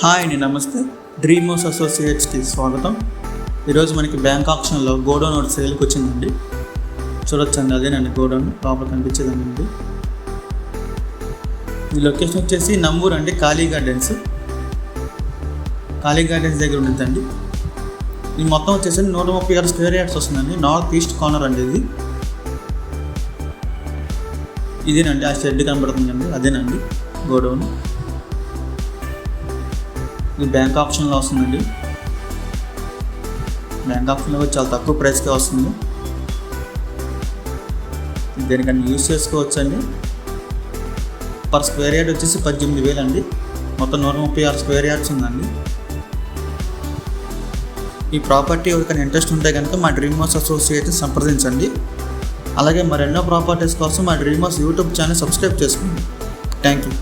Hi అండి నమస్తే. డ్రీమోస్ అసోసియేట్స్కి స్వాగతం. ఈరోజు మనకి బ్యాంక్ ఆప్షన్లో గోడౌన్ ఒకటి సేల్కి వచ్చిందండి. చూడొచ్చండి అదేనండి గోడౌన్. లోపల కనిపించేదండి ఈ లొకేషన్ వచ్చేసి నంబూర్ అండి కాళీ గార్డెన్స్. కాళీ గార్డెన్స్ దగ్గర ఉంటుందండి ఇది మొత్తం వచ్చేసి నూట ముప్పై ఆరు స్క్వేర్ యార్డ్స్ వస్తుందండి. నార్త్ ఈస్ట్ కార్నర్ అండి ఇది. ఇదేనండి ఆ షెడ్ కనబడుతుందండి అదేనండి గోడౌన్. ఇది బ్యాంక్ ఆప్షన్లో వస్తుందండి. బ్యాంక్ ఆప్షన్లో చాలా తక్కువ ప్రైస్కే వస్తుంది. దేనికన్నా యూస్ చేసుకోవచ్చు అండి పర్ స్క్వేర్ యార్డ్ వచ్చేసి పద్దెనిమిది వేలు అండి. మొత్తం నూట ముప్పై ఆరు స్క్వేర్ యార్డ్స్ ఉందండి. ఈ ప్రాపర్టీ ఎవరికైనా ఇంట్రెస్ట్ ఉంటే కనుక మా డ్రీమ్ హౌస్ అసోసియేట్ సంప్రదించండి. అలాగే మరెన్నో ప్రాపర్టీస్ కోసం మా dream house YouTube channel subscribe చేసుకోండి. Thank you